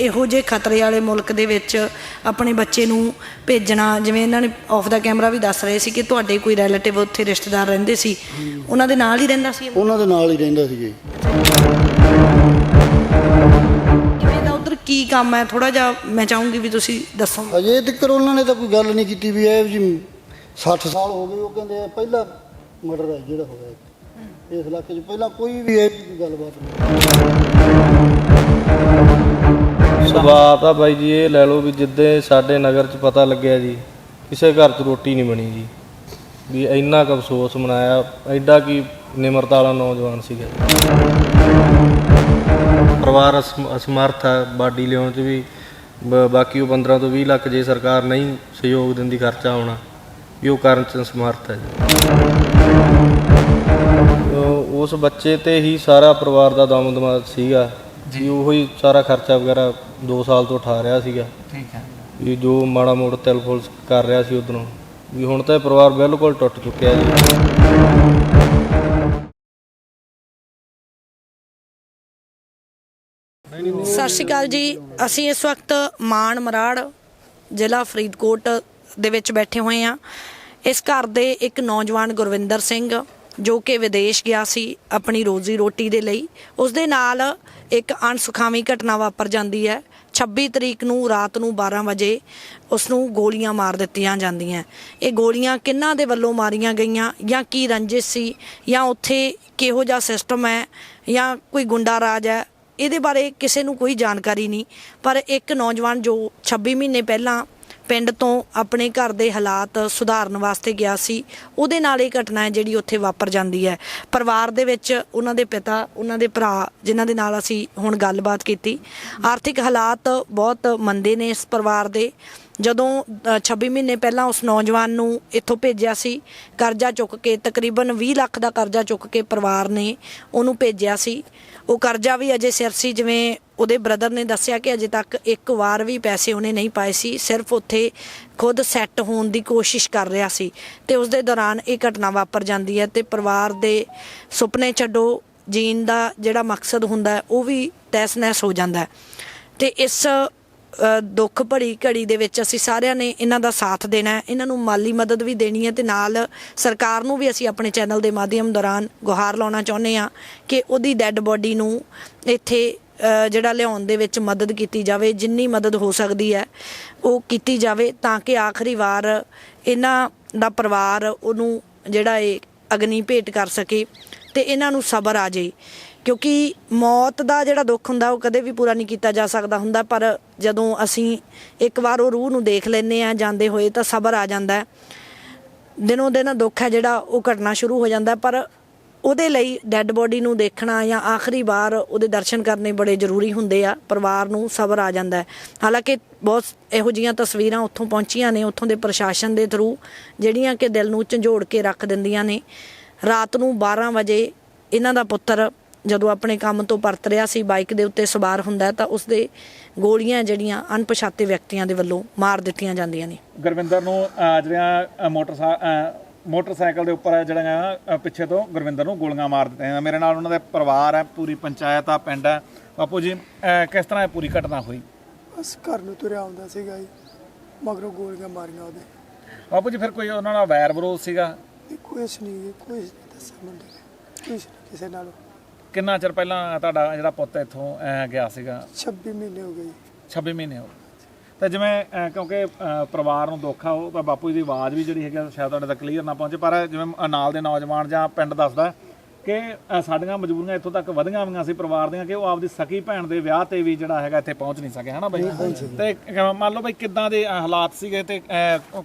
ਇਹੋ ਜਿਹੇ ਖਤਰੇ ਵਾਲੇ ਮੁਲਕ ਦੇ ਵਿੱਚ ਆਪਣੇ ਬੱਚੇ ਨੂੰ ਭੇਜਣਾ ਜਿਵੇਂ ਇਹਨਾਂ ਨੇ ਆਫ ਦਾ ਕੈਮਰਾ ਵੀ ਦੱਸ ਰਹੇ ਸੀ ਕਿ ਤੁਹਾਡੇ ਕੋਈ ਰਿਲੇਟਿਵ ਉੱਥੇ ਰਿਸ਼ਤੇਦਾਰ ਰਹਿੰਦੇ ਸੀ ਉਹਨਾਂ ਦੇ ਨਾਲ ਹੀ ਰਹਿੰਦਾ ਸੀ? ਉਹਨਾਂ ਦੇ ਨਾਲ ਹੀ ਰਹਿੰਦਾ ਸੀ ਜੀ ਕੀ ਕੰਮ ਹੈ ਥੋੜਾ ਜਿਹਾ ਮੈਂ ਚਾਹੂੰਗੀ ਵੀ ਤੁਸੀਂ ਦੱਸੋ ਅਜੇ ਤੱਕ ਉਹਨਾਂ ਨੇ ਤਾਂ ਕੋਈ ਗੱਲ ਨਹੀਂ ਕੀਤੀ ਵੀ ਇਹ ਜੀ 60 ਸਾਲ ਹੋ ਗਏ ਉਹ ਕਹਿੰਦੇ ਪਹਿਲਾ ਮਰਡਰ ਹੈ ਜਿਹੜਾ ਹੋਇਆ। ਇਸ ਇਲਾਕੇ 'ਚ ਪਹਿਲਾਂ ਕੋਈ ਵੀ ਇਹ ਗੱਲਬਾਤ ਨਹੀਂ ਸੁਭਾਅ ਤਾਂ ਬਾਈ ਜੀ ਇਹ ਲੈ ਲਓ ਵੀ ਜਿੱਦੇ ਸਾਡੇ ਨਗਰ 'ਚ ਪਤਾ ਲੱਗਿਆ ਜੀ ਕਿਸੇ ਘਰ 'ਚ ਰੋਟੀ ਨਹੀਂ ਬਣੀ ਜੀ। ਵੀ ਇੰਨਾ ਕੁ ਅਫਸੋਸ ਮਨਾਇਆ ਐਡਾ ਕੀ ਨਿਮਰਤਾ ਵਾਲਾ ਨੌਜਵਾਨ ਸੀਗਾ। ਪਰਿਵਾਰ ਅਸਮ- ਅਸਮਰਥ ਹੈ ਬਾਡੀ ਲਿਆਉਣ 'ਚ ਵੀ ਬ- ਬਾਕੀ ਉਹ 15 ਤੋਂ 20 ਲੱਖ ਜੇ ਸਰਕਾਰ ਨਹੀਂ ਸਹਿਯੋਗ ਦਿੰਦੀ ਖਰਚਾ ਆਉਣਾ ਵੀ ਉਹ ਕਰਨ 'ਚ ਸਮਰਥ ਹੈ ਜੀ। ਉਹ- ਉਸ ਬੱਚੇ ਤੇ ਹੀ ਸਾਰਾ ਪਰਿਵਾਰ ਦਾ ਦਮ ਦਮਾ ਸੀਗਾ ਜੀ। ਉਹੋ ਸਾਰਾ ਖਰਚਾ ਵਗੈਰਾ 2 ਸਾਲ ਤੋਂ ਉਠਾ ਰਿਹਾ ਸੀਗਾ। ਠੀਕ ਹੈ। ਵੀ ਜੋ ਮਾੜਾ ਮੋੜ ਤਿਲ ਫੁਲ ਕਰ ਰਿਹਾ ਸੀ ਉਧਰੋਂ। ਵੀ ਹੁਣ ਤਾਂ ਇਹ ਪਰਿਵਾਰ ਬਿਲਕੁਲ ਟੁੱਟ ਚੁੱਕਿਆ ਜੀ। ਸਤਿ ਸ਼੍ਰੀ ਅਕਾਲ ਜੀ। ਅਸੀਂ ਇਸ ਵਕਤ ਮਾਨ ਮਰਾੜ ਜ਼ਿਲ੍ਹਾ ਫਰੀਦਕੋਟ ਦੇ ਵਿੱਚ ਬੈਠੇ ਹੋਏ ਹਾਂ। ਇਸ ਘਰ ਦੇ ਇੱਕ ਨੌਜਵਾਨ ਗੁਰਵਿੰਦਰ ਸਿੰਘ ਜੋ ਕਿ ਵਿਦੇਸ਼ ਗਿਆ ਸੀ ਆਪਣੀ ਰੋਜ਼ੀ ਰੋਟੀ ਦੇ ਲਈ ਉਸ ਦੇ ਨਾਲ ਇੱਕ ਅਣਸੁਖਾਵੀ ਘਟਨਾ ਵਾਪਰ ਜਾਂਦੀ ਹੈ। 26 ਤਰੀਕ ਨੂੰ ਰਾਤ ਨੂੰ 12 ਵਜੇ ਉਸ ਨੂੰ ਗੋਲੀਆਂ ਮਾਰ ਦਿੱਤੀਆਂ ਜਾਂਦੀਆਂ। ਇਹ ਗੋਲੀਆਂ ਕਿਹਨਾਂ ਦੇ ਵੱਲੋਂ ਮਾਰੀਆਂ ਗਈਆਂ ਜਾਂ ਕੀ ਰੰਜਿਸ਼ ਸੀ ਜਾਂ ਉੱਥੇ ਕਿਹੋ ਜਿਹਾ ਸਿਸਟਮ ਹੈ ਜਾਂ ਕੋਈ ਗੁੰਡਾ ਰਾਜ ਹੈ, ਇਹਦੇ ਬਾਰੇ ਕਿਸੇ ਨੂੰ ਕੋਈ ਜਾਣਕਾਰੀ ਨਹੀਂ। ਪਰ ਇੱਕ ਨੌਜਵਾਨ ਜੋ 26 ਮਹੀਨੇ ਪਹਿਲਾਂ ਪਿੰਡ ਤੋਂ ਆਪਣੇ ਘਰ ਦੇ ਹਾਲਾਤ ਸੁਧਾਰਨ ਵਾਸਤੇ ਗਿਆ ਸੀ। ਉਹਦੇ ਨਾਲ ਇਹ ਘਟਨਾ ਹੈ ਜਿਹੜੀ ਉੱਥੇ ਵਾਪਰ ਜਾਂਦੀ ਹੈ। ਪਰਿਵਾਰ ਦੇ ਵਿੱਚ ਉਹਨਾਂ ਦੇ ਪਿਤਾ, ਉਹਨਾਂ ਦੇ ਭਰਾ, ਜਿਨ੍ਹਾਂ ਦੇ ਨਾਲ ਅਸੀਂ ਹੁਣ ਗੱਲਬਾਤ ਕੀਤੀ। ਆਰਥਿਕ ਹਾਲਾਤ ਬਹੁਤ ਮੰਦੇ ਨੇ ਇਸ ਪਰਿਵਾਰ ਦੇ। ਜਦੋਂ ਅ, 26 ਮਹੀਨੇ ਪਹਿਲਾਂ ਉਸ ਨੌਜਵਾਨ ਨੂੰ ਇੱਥੋਂ ਭੇਜਿਆ ਸੀ ਕਰਜ਼ਾ ਚੁੱਕ ਕੇ ਤਕਰੀਬਨ 20 ਲੱਖ ਦਾ ਕਰਜ਼ਾ ਚੁੱਕ ਕੇ ਪਰਿਵਾਰ ਨੇ ਉਹਨੂੰ ਭੇਜਿਆ ਸੀ। ਉਹ ਕਰਜ਼ਾ ਵੀ ਅਜੇ ਸਿਰ ਸੀ ਜਿਵੇਂ ਉਹਦੇ ਬ੍ਰਦਰ ਨੇ ਦੱਸਿਆ ਕਿ ਅਜੇ ਤੱਕ ਇੱਕ ਵਾਰ ਵੀ ਪੈਸੇ ਉਹਨੇ ਨਹੀਂ ਪਾਏ ਸੀ ਸਿਰਫ ਉੱਥੇ ਖੁਦ ਸੈੱਟ ਹੋਣ ਦੀ ਕੋਸ਼ਿਸ਼ ਕਰ ਰਿਹਾ ਸੀ ਤੇ ਉਸ ਦੇ ਦੌਰਾਨ ਇਹ ਘਟਨਾ ਵਾਪਰ ਜਾਂਦੀ ਹੈ ਤੇ ਪਰਿਵਾਰ ਦੇ ਸੁਪਨੇ ਛੱਡੋ ਜੀਣ ਦਾ ਜਿਹੜਾ ਮਕਸਦ ਹੁੰਦਾ ਉਹ ਵੀ ਤਹਿਸ ਨਹਿਸ ਹੋ ਜਾਂਦਾ ਹੈ। ਤੇ ਇਸ ਦੁੱਖ ਭਰੀ ਘੜੀ ਦੇ ਵਿੱਚ ਅਸੀਂ ਸਾਰਿਆਂ ਨੇ ਇਹਨਾਂ ਦਾ ਸਾਥ ਦੇਣਾ ਹੈ। ਇਹਨਾਂ ਨੂੰ ਮਾਲੀ ਮਦਦ ਵੀ ਦੇਣੀ ਹੈ ਤੇ ਨਾਲ ਸਰਕਾਰ ਨੂੰ ਵੀ ਅਸੀਂ ਆਪਣੇ ਚੈਨਲ ਦੇ ਮਾਧਿਅਮ ਦੌਰਾਨ ਗੁਹਾਰ ਲਾਉਣਾ ਚਾਹੁੰਦੇ ਹਾਂ ਕਿ ਉਹਦੀ ਡੈੱਡ ਬੋਡੀ ਨੂੰ ਇੱਥੇ ਜਿਹੜਾ ਲਿਆਉਣ ਦੇ ਵਿੱਚ ਮਦਦ ਕੀਤੀ ਜਾਵੇ, ਜਿੰਨੀ ਮਦਦ ਹੋ ਸਕਦੀ ਹੈ ਉਹ ਕੀਤੀ ਜਾਵੇ ਤਾਂ ਕਿ ਆਖਰੀ ਵਾਰ ਇਹਨਾਂ ਦਾ ਪਰਿਵਾਰ ਉਹਨੂੰ ਜਿਹੜਾ ਇਹ ਅਗਨੀ ਭੇਟ ਕਰ ਸਕੇ ਤੇ ਇਹਨਾਂ ਨੂੰ ਸਬਰ ਆ ਜਾਏ। ਕਿਉਂਕਿ ਮੌਤ ਦਾ ਜਿਹੜਾ ਦੁੱਖ ਹੁੰਦਾ, ਉਹ ਕਦੇ ਵੀ ਪੂਰਾ ਨਹੀਂ ਕੀਤਾ ਜਾ ਸਕਦਾ ਹੁੰਦਾ, ਪਰ ਜਦੋਂ ਅਸੀਂ ਇੱਕ ਵਾਰ ਉਹ ਰੂਹ ਨੂੰ ਦੇਖ ਲੈਨੇ ਆ ਜਾਂਦੇ ਹੋਏ ਤਾਂ ਸਬਰ ਆ ਜਾਂਦਾ ਹੈ। ਦਿਨੋਂ ਦਿਨ ਦੁੱਖ ਹੈ ਜਿਹੜਾ, ਉਹ ਘਟਣਾ ਸ਼ੁਰੂ ਹੋ ਜਾਂਦਾ ਪਰ ਉਹਦੇ ਲਈ ਡੈੱਡ ਬੋਡੀ ਨੂੰ ਦੇਖਣਾ ਜਾਂ ਆਖਰੀ ਵਾਰ ਉਹਦੇ ਦਰਸ਼ਨ ਕਰਨੇ ਬੜੇ ਜ਼ਰੂਰੀ ਹੁੰਦੇ ਆ, ਪਰਿਵਾਰ ਨੂੰ ਸਬਰ ਆ ਜਾਂਦਾ ਹਾਲਾਂਕਿ ਬਹੁਤ ਇਹੋ ਜੀਆਂ ਤਸਵੀਰਾਂ ਉੱਥੋਂ ਪਹੁੰਚੀਆਂ ਨੇ, ਉੱਥੋਂ ਦੇ ਪ੍ਰਸ਼ਾਸਨ ਦੇ ਥਰੂ ਜਿਹੜੀਆਂ ਕਿ ਦਿਲ ਨੂੰ ਝੰਜੋੜ ਕੇ ਰੱਖ ਦਿੰਦੀਆਂ ਨੇ। ਰਾਤ ਨੂੰ 12 ਵਜੇ ਇਹਨਾਂ ਦਾ ਪੁੱਤਰ ਜਦੋਂ ਆਪਣੇ ਕੰਮ ਤੋਂ ਪਰਤ ਰਿਹਾ ਸੀ ਬਾਈਕ ਦੇ ਉੱਤੇ ਸਵਾਰ ਹੁੰਦਾ ਤਾਂ ਉਸ ਦੇ ਗੋਲੀਆਂ ਜਿਹੜੀਆਂ ਅਣਪਛਾਤੇ ਵਿਅਕਤੀਆਂ ਦੇ ਵੱਲੋਂ ਮਾਰ ਦਿੱਤੀਆਂ ਜਾਂਦੀਆਂ ਨੇ। ਗੁਰਵਿੰਦਰ ਨੂੰ ਜਿਹੜੀਆਂ ਅਹ, ਮੋਟਰਸਾ ਅਹ, ਮੋਟਰਸਾਈਕਲ ਦੇ ਉੱਪਰ ਜਿਹੜੀਆਂ ਪਿੱਛੇ ਤੋਂ ਗੁਰਵਿੰਦਰ ਨੂੰ ਗੋਲੀਆਂ ਮਾਰ ਦਿੱਤੀਆਂ ਮੇਰੇ ਨਾਲ ਉਹਨਾਂ ਦਾ ਪਰਿਵਾਰ ਹੈ ਪੂਰੀ ਪੰਚਾਇਤ ਆ ਪਿੰਡ ਹੈ। ਬਾਪੂ ਜੀ ਕਿਸ ਤਰ੍ਹਾਂ ਇਹ ਪੂਰੀ ਘਟਨਾ ਹੋਈ? ਬਸ ਘਰ ਨੂੰ ਤੁਰਿਆ ਆਉਂਦਾ ਸੀਗਾ ਜੀ ਮਗਰੋਂ ਗੋਲੀਆਂ ਮਾਰੀਆਂ ਉਹਦੇ। ਬਾਪੂ ਜੀ ਫਿਰ ਕੋਈ ਉਹਨਾਂ ਨਾਲ ਵੈਰ ਵਿਰੋਧ ਸੀਗਾ ਕੁਛ ਨਹੀਂ ਨਹੀਂ ਦੱਸਿਆ ਮੁੰਡੇ ਕਿਸੇ ਨਾਲ। ਕਿੰਨਾ ਚਿਰ ਪਹਿਲਾਂ ਤੁਹਾਡਾ ਜਿਹੜਾ ਪੁੱਤ ਇੱਥੋਂ ਅਹ, ਗਿਆ ਸੀਗਾ? 26 ਮਹੀਨੇ ਹੋ ਗਏ ਜੀ। 26 ਮਹੀਨੇ ਹੋ ਗਏ। ਤੇ ਜਿਵੇਂ ਅਹ, ਕਿਉਂਕਿ ਅਹ, ਪਰਿਵਾਰ ਨੂੰ ਦੁੱਖ ਆ ਉਹ ਤਾਂ ਬਾਪੂ ਜੀ ਦੀ ਆਵਾਜ਼ ਵੀ ਜਿਹੜੀ ਹੈਗੀ ਆ, ਸ਼ਾਇਦ ਤੁਹਾਡੇ ਤੱਕ ਕਲੀਅਰ ਨਾ ਪਹੁੰਚੇ ਪਰ ਜਿਵੇਂ ਨਾਲ ਦੇ ਨੌਜਵਾਨ ਜਾਂ ਪਿੰਡ ਦੱਸਦਾ ਕਿ ਸਾਡੀਆਂ ਮਜਬੂਰੀਆਂ ਇੱਥੋਂ ਤੱਕ ਵਧੀਆਂ ਹੋਈਆਂ ਸੀ ਪਰਿਵਾਰ ਦੀਆਂ ਕਿ ਉਹ ਆਪਦੀ ਸਕੀ ਭੈਣ ਦੇ ਵਿਆਹ ਤੇ ਵੀ ਜਿਹੜਾ ਹੈਗਾ ਇੱਥੇ ਪਹੁੰਚ ਨਹੀਂ ਸਕੇ ਹਨਾ ਬਾਈ? ਤੇ ਅਹ, ਮੰਨ ਲਓ ਬਾਈ ਕਿੱਦਾਂ ਦੇ ਹਾਲਾਤ ਸੀਗੇ ਤੇ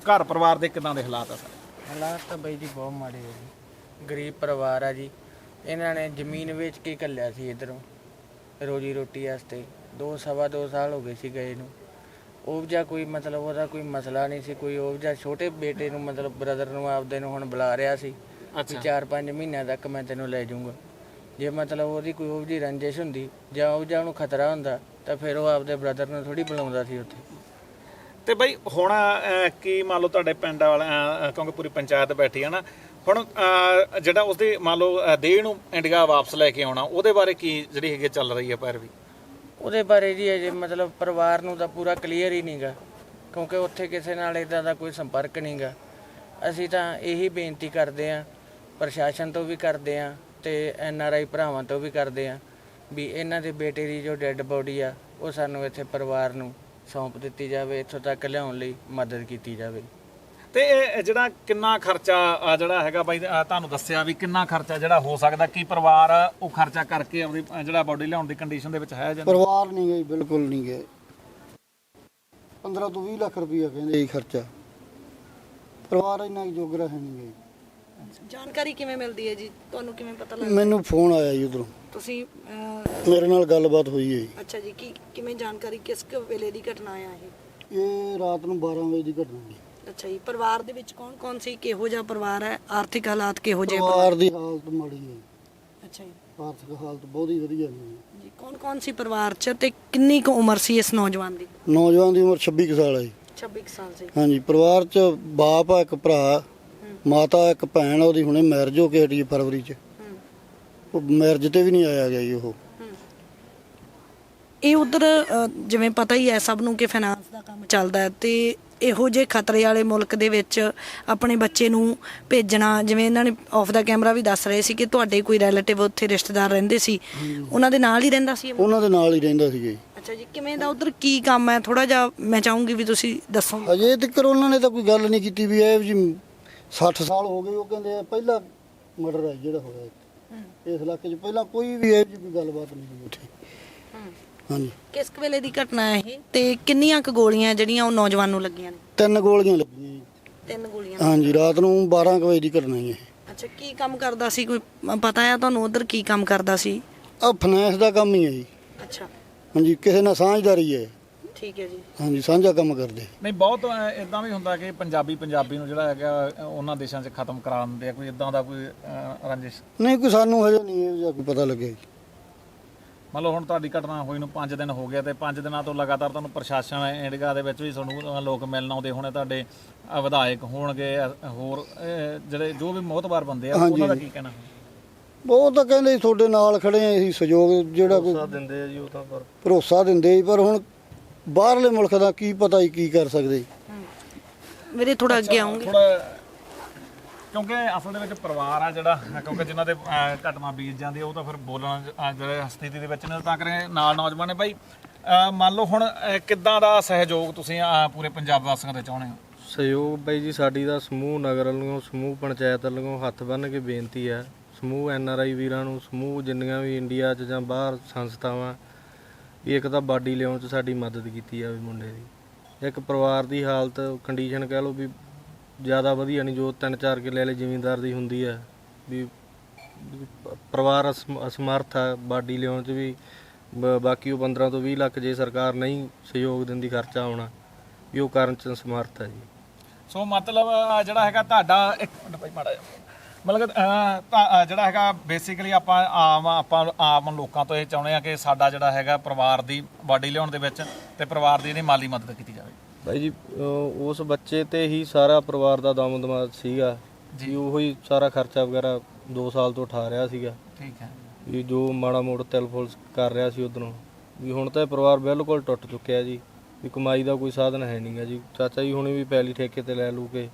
ਘਰ ਪਰਿਵਾਰ ਦੇ ਕਿੱਦਾਂ ਦੇ ਹਾਲਾਤ ਆ? ਸਾਰੇ ਹਾਲਾਤ ਤਾਂ ਬਾਈ ਜੀ ਬਹੁਤ ਮਾੜੇ ਆ ਜੀ। ਗਰੀਬ ਪਰਿਵਾਰ ਆ ਜੀ। ਇਹਨਾਂ ਨੇ ਜ਼ਮੀਨ ਵੇਚ ਕੇ ਕੱਲਿਆ ਸੀ ਇਧਰੋਂ ਰੋਜੀ ਰੋਟੀ ਵਾਸਤੇ। ਦੋ ਸਵਾ ਦੋ ਸਾਲ ਹੋ ਗਏ ਸੀ ਗਏ ਨੂੰ ਉਹ ਜਾਂ ਕੋਈ ਮਤਲਬ ਉਹਦਾ ਕੋਈ ਮਸਲਾ ਨਹੀਂ ਸੀ ਕੋਈ ਉਹ ਜਾਂ ਛੋਟੇ ਬੇਟੇ ਨੂੰ ਮਤਲਬ ਬ੍ਰਦਰ ਨੂੰ ਆਪਦੇ ਨੂੰ ਹੁਣ ਬੁਲਾ ਰਿਹਾ ਸੀ ਕਿ 4-5 ਮਹੀਨਿਆਂ ਤੱਕ ਮੈਂ ਤੈਨੂੰ ਲੈ ਜਾਊਂਗਾ। ਜੇ ਮਤਲਬ ਉਹਦੀ ਕੋਈ ਉਹ ਜਿਹੀ ਰੰਜਿਸ਼ ਹੁੰਦੀ ਜਾਂ ਉਹ ਜਾਂ ਉਹਨੂੰ ਖਤਰਾ ਹੁੰਦਾ ਤਾਂ ਫਿਰ ਉਹ ਆਪਦੇ ਬ੍ਰਦਰ ਨੂੰ ਥੋੜੀ ਬੁਲਾਉਂਦਾ ਸੀ ਉੱਥੇ। ਤੇ ਬਈ ਹੁਣ ਕੀ ਮੰਨ ਲਓ ਤੁਹਾਡੇ ਪਿੰਡ ਵਾਲਾ ਕਿਉਂਕਿ ਪੂਰੀ ਪੰਚਾਇਤ ਬੈਠੀ ਹੈ ਨਾ ਹੁਣ ਜਿਹੜਾ ਉਸਦੇ ਮੰਨ ਲਓ ਅਹ, ਦੇਹ ਨੂੰ ਇੰਡੀਆ ਵਾਪਸ ਲੈ ਕੇ ਆਉਣਾ ਉਹਦੇ ਬਾਰੇ ਕੀ ਜਿਹੜੀ ਹੈਗੀ ਚੱਲ ਰਹੀ ਹੈ ਪੈਰਵੀ? ਉਹਦੇ ਬਾਰੇ ਜੀ ਅਜੇ ਮਤਲਬ ਪਰਿਵਾਰ ਨੂੰ ਤਾਂ ਪੂਰਾ ਕਲੀਅਰ ਹੀ ਨਹੀਂਗਾ ਕਿਉਂਕਿ ਉੱਥੇ ਕਿਸੇ ਨਾਲ ਇਦਾਂ ਦਾ ਕੋਈ ਸੰਪਰਕ ਨਹੀਂਗਾ ਅਸੀਂ ਤਾਂ ਇਹੀ ਬੇਨਤੀ ਕਰਦੇ ਆਂ ਪ੍ਰਸ਼ਾਸਨ ਤੋਂ ਵੀ ਕਰਦੇ ਆਂ ਤੇ ਐਨ ਆਰ ਆਈ ਭਰਾਵਾਂ ਤੋਂ ਵੀ ਕਰਦੇ ਆਂ ਵੀ ਇਹਨਾਂ ਦੇ ਬੇਟੇ ਦੀ ਜੋ ਡੈੱਡ ਬੋਡੀ ਆ ਉਹ ਸਾਨੂੰ ਇੱਥੇ ਪਰਿਵਾਰ ਨੂੰ ਸੌਂਪ ਦਿੱਤੀ ਜਾਵੇ ਇੱਥੋਂ ਤੱਕ ਲਿਆਉਣ ਲਈ ਮਦਦ ਕੀਤੀ ਜਾਵੇ। ਤੇ ਇਹ ਜਿਹੜਾ ਕਿੰਨਾ ਖਰਚਾ ਆ ਜਿਹੜਾ ਹੈਗਾ ਬਾਈ ਤੁਹਾਨੂੰ ਦੱਸਿਆ ਵੀ ਕਿੰਨਾ ਖਰਚਾ ਜਿਹੜਾ ਹੋ ਸਕਦਾ ਕੀ ਪਰਿਵਾਰ ਉਹ ਖਰਚਾ ਕਰਕੇ ਆਪਣੀ ਜਿਹੜਾ ਬਾਡੀ ਲਿਆਉਣ ਦੀ ਕੰਡੀਸ਼ਨ ਦੇ ਵਿੱਚ ਹੈ ਜਾਂ ਪਰਿਵਾਰ ਨਹੀਂ ਗਏ ਬਿਲਕੁਲ ਨਹੀਂ ਗਏ 15 ਤੋਂ 20 ਲੱਖ ਰੁਪਈਆ ਕਹਿੰਦੇ ਜੀ ਖਰਚਾ। ਪਰਿਵਾਰ ਇੰਨਾ ਕੁ ਜੋਗਰਾ ਹੈ ਨਹੀਂ ਗਏ ਜਾਣਕਾਰੀ ਕਿਵੇਂ ਮਿਲਦੀ ਹੈ ਜੀ? ਤੁਹਾਨੂੰ ਕਿਵੇਂ ਪਤਾ ਲੱਗਦਾ? ਮੈਨੂੰ ਫੋਨ ਆਇਆ ਜੀ ਉਧਰੋਂ। ਤੁਸੀਂ ਮੇਰੇ ਨਾਲ ਗੱਲਬਾਤ ਹੋਈ ਹੈ ਜੀ। ਅੱਛਾ ਜੀ ਕੀ ਕਿਵੇਂ ਜਾਣਕਾਰੀ ਕਿਸ ਕੁ ਵੇਲੇ ਦੀ ਘਟਨਾ ਆ ਇਹ? ਇਹ ਰਾਤ ਨੂੰ 12 ਵਜੇ ਦੀ ਘਟਨਾ ਜੀ ਅੱਛਾ ਜੀ ਪਰਿਵਾਰ ਦੇ ਵਿੱਚ ਕੌਣ ਕੌਣ ਸੀ? ਕਿਹੋ ਜਿਹਾ ਪਰਿਵਾਰ ਹੈ? ਆਰਥਿਕ ਹਾਲਾਤ ਕਿਹੋ ਜਿਹੇ ਪਰਿਵਾਰ ਦੀ ਹਾਲਤ ਮਾੜੀ ਹੈ ਅੱਛਾ ਜੀ। ਆਰਥਿਕ ਹਾਲਤ ਬਹੁਤ ਹੀ ਵਧੀਆ ਨਹੀਂ ਜੀ। ਕੌਣ ਕੌਣ ਸੀ ਪਰਿਵਾਰ 'ਚ ਤੇ ਕਿੰਨੀ ਕੁ ਉਮਰ ਸੀ ਇਸ ਨੌਜਵਾਨ ਦੀ? ਨੌਜਵਾਨ ਦੀ ਉਮਰ 26 ਕੁ ਸਾਲ ਹੈ ਜੀ। 26 ਕੁ ਸਾਲ ਸੀ। ਹਾਂਜੀ ਪਰਿਵਾਰ 'ਚ ਬਾਪ ਆ ਇੱਕ ਭਰਾ ਮਾਤਾ ਇੱਕ ਭੈਣ ਆ, ਉਹਦੀ ਹੁਣੇ ਮੈਰਿਜ ਹੋ ਕੇ ਹਟੀ ਹੈ ਫਰਵਰੀ 'ਚ। ਹੂੰ। ਉਹ ਮੈਰਿਜ ਤੇ ਵੀ ਨਹੀਂ ਆਇਆ ਗਿਆ ਜੀ ਉਹ। ਇਹ ਉਧਰ ਜਿਵੇਂ ਪਤਾ ਹੀ ਹੈ ਸਭ ਨੂੰ ਕਿ ਫਾਈਨਾਂਸ ਦਾ ਕੰਮ ਚੱਲਦਾ ਹੈ ਤੇ ਇਹੋ ਜਿਹੇ ਖਤਰੇ ਵਾਲੇ ਮੁਲਕ ਦੇ ਵਿੱਚ ਆਪਣੇ ਬੱਚੇ ਨੂੰ ਭੇਜਣਾ ਜਿਵੇਂ ਇਹਨਾਂ ਨੇ ਆਫ ਦਾ ਕੈਮਰਾ ਵੀ ਦੱਸ ਰਹੇ ਸੀ ਕਿ ਤੁਹਾਡੇ ਕੋਈ ਰਿਲੇਟਿਵ ਉੱਥੇ ਰਿਸ਼ਤੇਦਾਰ ਰਹਿੰਦੇ ਸੀ ਉਹਨਾਂ ਦੇ ਨਾਲ ਹੀ ਰਹਿੰਦਾ ਸੀ ਇਹ? ਉਹਨਾਂ ਦੇ ਨਾਲ ਹੀ ਰਹਿੰਦਾ ਸੀਗਾ ਜੀ। ਅੱਛਾ ਜੀ ਕਿਵੇਂ ਦਾ ਉਧਰ ਕੀ ਕੰਮ ਹੈ? ਥੋੜਾ ਜਿਹਾ ਮੈਂ ਚਾਹੂੰਗੀ ਵੀ ਤੁਸੀਂ ਦੱਸੋ। ਅਜੇ ਤੱਕ ਉਹਨਾਂ ਨੇ ਤਾਂ ਕੋਈ ਗੱਲ ਨਹੀਂ ਕੀਤੀ ਵੀ ਇਹ ਜੀ 60 ਸਾਲ ਹੋ ਗਏ ਉਹ ਕਹਿੰਦੇ ਆ ਪਹਿਲਾ ਮਰਡਰ ਹੈ ਜਿਹੜਾ ਹੋਇਆ ਇੱਥੇ। ਇਸ ਇਲਾਕੇ 'ਚ ਪਹਿਲਾਂ ਕੋਈ ਵੀ ਇਹ ਜੀ ਕੋਈ ਗੱਲਬਾਤ ਨਹੀਂ ਹੋਈ ਉੱਥੇ। ਹਾਂਜੀ। ਕਿਸ ਕੁ ਵੇਲੇ ਦੀ ਘਟਨਾ ਹੈ ਇਹ? ਤੇ ਕਿੰਨੀਆਂ ਕੁ ਗੋਲੀਆਂ ਜਿਹੜੀਆਂ ਉਹ ਨੌਜਵਾਨ ਨੂੰ ਲੱਗੀਆਂ ਨੇ? ਤਿੰਨ ਗੋਲੀਆਂ ਲੱਗੀਆਂ ਜੀ। ਤਿੰਨ ਗੋਲੀਆਂ। ਹਾਂਜੀ ਰਾਤ ਨੂੰ 12 ਕੁ ਵਜੇ ਦੀ ਘਟਨਾ ਇਹ। ਅੱਛਾ ਕੀ ਕੰਮ ਕਰਦਾ ਸੀ? ਕੋਈ ਪਤਾ ਹੈ ਤੁਹਾਨੂੰ ਉਧਰ ਕੀ ਕੰਮ ਕਰਦਾ ਸੀ? ਆ ਫਾਈਨੈਂਸ ਦਾ ਕੰਮ ਹੀ ਹੈ ਜੀ। ਅੱਛਾ। ਹਾਂਜੀ ਕਿਸੇ ਨਾਲ ਸਾਂਝਦਾਰੀ ਹੈ। ਠੀਕ ਹੈ ਜੀ। ਹਾਂਜੀ ਸਾਂਝਾ ਕੰਮ ਕਰਦੇ। ਨਹੀਂ ਬਹੁਤ ਇਦਾਂ ਵੀ ਹੁੰਦਾ ਕਿ ਪੰਜਾਬੀ ਪੰਜਾਬੀ ਨੂੰ ਜਿਹੜਾ ਹੈਗਾ ਉਹਨਾਂ ਦੇਸ਼ਾਂ 'ਚ ਖਤਮ ਕਰਾ ਦਿੰਦੇ ਆ ਕੋਈ ਇਦਾਂ ਦਾ ਕੋਈ ਰੰਜਿਸ਼? ਨਹੀਂ ਕੋਈ ਸਾਨੂੰ ਹਜੇ ਨਹੀਂ ਇਹ ਜਿਹਾ ਕੋਈ ਪਤਾ ਲੱਗਿਆ ਜੀ। ਮੰਨ ਲਓ ਹੁਣ ਤੁਹਾਡੀ ਘਟਨਾ ਹੋਈ ਨੂੰ 5 ਦਿਨ ਹੋ ਗਏ ਤੇ 5 ਦਿਨਾਂ ਤੋਂ ਲਗਾਤਾਰ ਤੁਹਾਨੂੰ ਪ੍ਰਸ਼ਾਸਨ ਇੰਡੀਆ ਦੇ ਵਿੱਚ ਵੀ ਤੁਹਾਨੂੰ ਲੋਕ ਮਿਲਣ ਆਉਂਦੇ ਹੋਣੇ ਤੁਹਾਡੇ ਵਿਧਾਇਕ ਹੋਣਗੇ ਹੋਰ ਜਿਹੜੇ ਜੋ ਵੀ ਮੋਹਤਬਾਰ ਬੰਦੇ ਆ ਉਹਨਾਂ ਦਾ ਕੀ ਕਹਿਣਾ? ਉਹ ਤਾਂ ਕਹਿੰਦੇ ਸੀ ਤੁਹਾਡੇ ਨਾਲ ਖੜੇ ਆ ਅਸੀਂ ਸਹਿਯੋਗ ਜਿਹੜਾ ਕੋਈ ਸਾਥ ਦਿੰਦੇ ਆ ਜੀ ਉਹ ਤਾਂ ਪਰ ਭਰੋਸਾ ਦਿੰਦੇ ਪਰ ਹੁਣ ਬਾਹਰਲੇ ਮੁਲਕ ਦਾ ਕੀ ਪਤਾ ਹੀ ਕੀ ਕਰ ਸਕਦੇ। ਮੇਰੇ ਥੋੜਾ ਅੱਗੇ ਆਉਂਗੇ। ਥੋੜਾ ਕਿਉਂਕਿ ਅਸਲ ਦੇ ਵਿੱਚ ਪਰਿਵਾਰ ਆ ਜਿਹੜਾ ਕਿਉਂਕਿ ਜਿਨ੍ਹਾਂ ਦੇ ਅਹ, ਘਟਨਾ ਬੀਤ ਜਾਂਦੀ ਆ ਉਹ ਤਾਂ ਫਿਰ ਬੋਲਣ ਅਹ, ਜਿਹੜੇ ਸਥਿਤੀ ਦੇ ਵਿੱਚ ਨੇ ਤਾਂ ਕਰੇ ਨਾਲ ਨੌਜਵਾਨ ਨੇ। ਭਾਈ ਅਹ, ਮੰਨ ਲਓ ਹੁਣ ਅਹ, ਕਿੱਦਾਂ ਦਾ ਸਹਿਯੋਗ ਤੁਸੀਂ ਅਹ, ਪੂਰੇ ਪੰਜਾਬ ਵਾਸੀਆਂ ਦੇ ਚਾਹੁੰਦੇ ਹੋ? ਸਹਿਯੋਗ ਬਾਈ ਜੀ ਸਾਡੀ ਦਾ ਸਮੂਹ ਨਗਰ ਵੱਲੋਂ ਸਮੂਹ ਪੰਚਾਇਤ ਵੱਲੋਂ ਹੱਥ ਬੰਨ੍ਹ ਕੇ ਬੇਨਤੀ ਹੈ ਸਮੂਹ ਐਨ ਆਰ ਆਈ ਵੀਰਾਂ ਨੂੰ ਸਮੂਹ ਜਿੰਨੀਆਂ ਵੀ ਇੰਡੀਆ 'ਚ ਜਾਂ ਬਾਹਰ ਸੰਸਥਾਵਾਂ ਵੀ ਇੱਕ ਤਾਂ ਬਾਡੀ ਲਿਆਉਣ 'ਚ ਸਾਡੀ ਮਦਦ ਕੀਤੀ ਜਾਵੇ ਮੁੰਡੇ ਦੀ। ਇੱਕ ਪਰਿਵਾਰ ਦੀ ਹਾਲਤ ਕੰਡੀਸ਼ਨ ਕਹਿ ਲਓ ਵੀ ਜ਼ਿਆਦਾ ਵਧੀਆ ਨਹੀਂ ਜੋ ਤਿੰਨ ਚਾਰ ਕਿੱਲੇ ਵਾਲੇ ਜ਼ਿਮੀਂਦਾਰ ਦੀ ਹੁੰਦੀ ਹੈ ਵੀ ਪਰਿਵਾਰ ਅਸਮ- ਅਸਮਰਥ ਹੈ ਬਾਡੀ ਲਿਆਉਣ 'ਚ ਵੀ ਬ- ਬਾਕੀ ਉਹ 15 ਤੋਂ 20 ਲੱਖ ਜੇ ਸਰਕਾਰ ਨਹੀਂ ਸਹਿਯੋਗ ਦਿੰਦੀ ਖਰਚਾ ਆਉਣਾ ਵੀ ਉਹ ਕਰਨ 'ਚ ਸਮਰਥ ਹੈ ਜੀ। ਸੋ ਮਤਲਬ ਅਹ, ਜਿਹੜਾ ਹੈਗਾ ਤੁਹਾਡਾ ਇੱਕ ਮਿੰਟ ਭਾਈ ਮਾੜਾ ਜਿਹਾ ਮਤਲਬ ਅਹ, ਤਾਂ, ਅਹ, ਜਿਹੜਾ ਹੈਗਾ ਬੇਸਿਕਲੀ ਆਪਾਂ ਆਮ ਆਪਾਂ ਆਮ ਲੋਕਾਂ ਤੋਂ ਇਹ ਚਾਹੁੰਦੇ ਆ ਕਿ ਸਾਡਾ ਜਿਹੜਾ ਹੈਗਾ ਪਰਿਵਾਰ ਦੀ ਬਾਡੀ ਲਿਆਉਣ ਦੇ ਵਿੱਚ ਤੇ ਪਰਿਵਾਰ ਦੀ ਇਹਦੀ ਮਾਲੀ ਮਦਦ ਕੀਤੀ ਜਾਵੇ। ਭਾਈ ਜੀ ਅਹ ਉਸ ਬੱਚੇ ਤੇ ਹੀ ਸਾਰਾ ਪਰਿਵਾਰ ਦਾ ਦਮ ਦਮਾ ਸੀਗਾ। ਜੀ। ਉਹੋ ਹੀ ਸਾਰਾ ਖਰਚਾ ਵਗੈਰਾ 2 ਸਾਲ ਤੋਂ ਉਠਾ ਰਿਹਾ ਸੀਗਾ। ਠੀਕ ਹੈ। ਵੀ ਜੋ ਮਾੜਾ ਮੋੜ ਤਿਲ ਫੁਲ ਕਰ ਰਿਹਾ ਸੀ ਉਧਰੋਂ। ਵੀ ਹੁਣ ਤਾਂ ਇਹ ਪਰਿਵਾਰ ਬਿਲਕੁਲ ਟੁੱਟ ਚੁੱਕਿਆ ਜੀ। ਵੀ ਕਮਾਈ ਦਾ ਕੋਈ ਸਾਧਨ ਹੈ ਨਹੀਂਗਾ ਜੀ। ਚਾਚਾ ਜੀ ਹੁਣੇ ਵੀ ਪੈਲੀ ਠੇਕੇ ਤੇ ਲੈ ਲੂ ਕੇ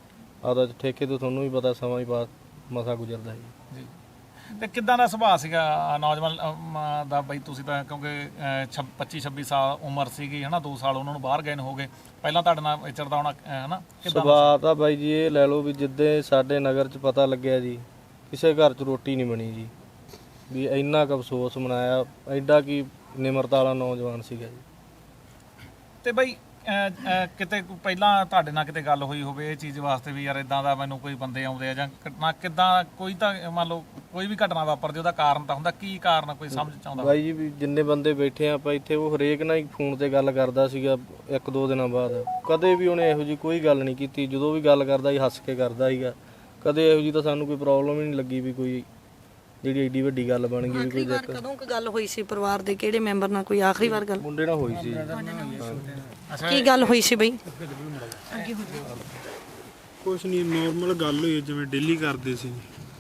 ਆਦਾ ਠੇਕੇ ਤੋਂ ਤੁਹਾਨੂੰ ਵੀ ਪਤਾ ਸਮਾਂ ਹੀ ਬਾਅਦ ਮਸਾ ਗੁਜ਼ਰਦਾ ਜੀ ਜੀ। ਤੇ ਕਿੱਦਾਂ ਦਾ ਸੁਭਾਅ ਸੀਗਾ ਨੌਜਵਾਨ ਅਮ, ਦਾ ਬਈ ਤੁਸੀਂ ਤਾਂ ਕਿਉਂਕਿ 25 26 ਸਾਲ ਉਮਰ ਸੀਗੀ ਹਨਾ 2 ਸਾਲ ਉਹਨਾਂ ਨੂੰ ਬਾਹਰ ਗਏ ਨੂੰ ਹੋ ਗਏ। ਪਹਿਲਾਂ ਤੁਹਾਡੇ ਨਾਲ ਵਿਚਰਦਾ ਹੋਣਾ ਅਹ, ਹਨਾ ਕਿੱਦਾਂ ਸੁਭਾਅ ਤਾਂ ਬਾਈ ਜੀ ਇਹ ਲੈ ਲਓ ਵੀ ਜਿੱਦੇ ਸਾਡੇ ਨਗਰ 'ਚ ਪਤਾ ਲੱਗਿਆ ਜੀ ਕਿਸੇ ਘਰ 'ਚ ਰੋਟੀ ਨਹੀਂ ਬਣੀ ਜੀ। ਵੀ ਇੰਨਾ ਕੁ ਅਫਸੋਸ ਮਨਾਇਆ ਐਡਾ ਕੀ ਨਿਮਰਤਾ ਵਾਲਾ ਨੌਜਵਾਨ ਸੀਗਾ ਜੀ। ਤੇ ਬਈ ਕਿਤੇ ਪਹਿਲਾਂ ਤੁਹਾਡੇ ਨਾਲ ਕਿਤੇ ਗੱਲ ਹੋਈ ਹੋਵੇ ਇਹ ਚੀਜ਼ ਵਾਸਤੇ ਵੀ ਯਾਰ ਇਦਾਂ ਦਾ ਮੈਨੂੰ ਕੋਈ ਬੰਦੇ ਆਉਂਦੇ ਆ ਜਾਂ ਘਟਨਾ ਕਿੱਦਾਂ ਕੋਈ ਤਾਂ ਮੰਨ ਲਓ ਕੋਈ ਵੀ ਘਟਨਾ ਵਾਪਰਦੀ, ਉਹਦਾ ਕਾਰਨ ਤਾਂ ਹੁੰਦਾ, ਕੀ ਕਾਰਨ ਕੋਈ ਸਮਝ ਚ ਆਉਂਦਾ? ਬਾਈ ਜੀ, ਵੀ ਜਿੰਨੇ ਬੰਦੇ ਬੈਠੇ ਆ, ਆਪਾਂ ਇੱਥੇ ਉਹ ਹਰੇਕ ਨਾਲ ਹੀ ਫੋਨ ਤੇ ਗੱਲ ਕਰਦਾ ਸੀਗਾ ਇੱਕ ਦੋ ਦਿਨਾਂ ਬਾਅਦ। ਕਦੇ ਵੀ ਉਹਨੇ ਇਹੋ ਜੀ ਕੋਈ ਗੱਲ ਨਹੀਂ ਕੀਤੀ, ਜਦੋਂ ਵੀ ਗੱਲ ਕਰਦਾ ਸੀ, ਹੱਸ ਕੇ ਕਰਦਾ ਸੀਗਾ। ਕਦੇ ਇਹੋ ਜੀ ਤਾਂ ਸਾਨੂੰ ਕੋਈ ਪ੍ਰੋਬਲਮ ਹੀ ਨਹੀਂ ਲੱਗੀ ਵੀ ਕੋਈ ਜਿਹੜੀ ਏਡੀ ਵੱਡੀ ਗੱਲ ਬਣ ਗਈ ਵੀ ਆਖਰੀ ਕੋਈ ਵਾਰ ਕਦੋਂ ਕੁ ਗੱਲ ਹੋਈ ਸੀ ਪਰਿਵਾਰ ਦੇ? ਕਿਹੜੇ ਮੈਂਬਰ ਨਾਲ ਕੋਈ ਆਖਰੀ ਵਾਰ ਗੱਲ? ਮੁੰਡੇ ਨਾਲ ਹੋਈ ਸੀ। ਕੀ ਗੱਲ ਹੋਈ ਸੀ ਬਈ? ਕੁਛ ਨਹੀਂ ਨਾਰਮਲ ਗੱਲ ਹੋਈ ਹੈ, ਜਿਵੇਂ ਡੇਲੀ ਕਰਦੇ ਸੀ।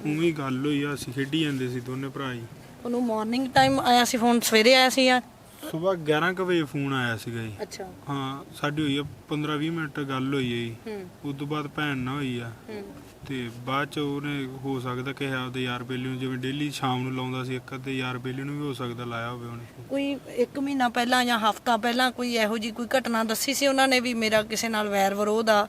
ਉਵੇਂ ਹੀ ਗੱਲ ਹੋਈ ਆ ਅਸੀਂ ਖੇਡੀ ਜਾਂਦੇ ਸੀ ਦੋਨੇ ਭਰਾ ਹੀ। ਉਹਨੂੰ ਮਾਰਨਿੰਗ ਟਾਈਮ ਆਇਆ ਸੀ ਫੋਨ ਸਵੇਰੇ ਆਇਆ ਸੀ ਜਾਂ ਸਵੇਰ 11 ਕੁ ਵਜੇ ਫੋਨ ਆਇਆ ਸੀਗਾ ਜੀ। ਅੱਛਾ। ਹਾਂ ਸਾਡੀ ਹੋਈ ਆ 15 20 ਮਿੰਟ ਗੱਲ ਹੋਈ ਹੈ ਜੀ। ਉਸ ਤੋਂ ਬਾਅਦ ਭੈਣ ਨਾਲ ਹੋਈ ਆ। ਹੂੰ। ਤੇ ਬਾਅਦ ਚ ਉਹਨੇ ਹੋ ਸਕਦਾ ਕਿ ਆਪਦੇ ਯਾਰ ਬੇਲੀ ਨੂੰ ਜਿਵੇਂ ਡੇਲੀ ਸ਼ਾਮ ਨੂੰ ਲਾਉਂਦਾ ਸੀ ਇੱਕ ਅੱਧੇ ਯਾਰ ਬੇਲੀ ਨੂੰ ਵੀ ਹੋ ਸਕਦਾ ਲਾਇਆ ਹੋਵੇ ਉਹਨੇ। ਕੋਈ ਇੱਕ ਮਹੀਨਾ ਪਹਿਲਾਂ ਜਾਂ ਹਫਤਾ ਪਹਿਲਾਂ ਕੋਈ ਇਹੋ ਜੀ ਕੋਈ ਘਟਨਾ ਦੱਸੀ ਸੀ ਉਹਨਾਂ ਨੇ ਵੀ ਮੇਰਾ ਕਿਸੇ ਨਾਲ ਵੈਰ ਵਿਰੋਧ ਆ?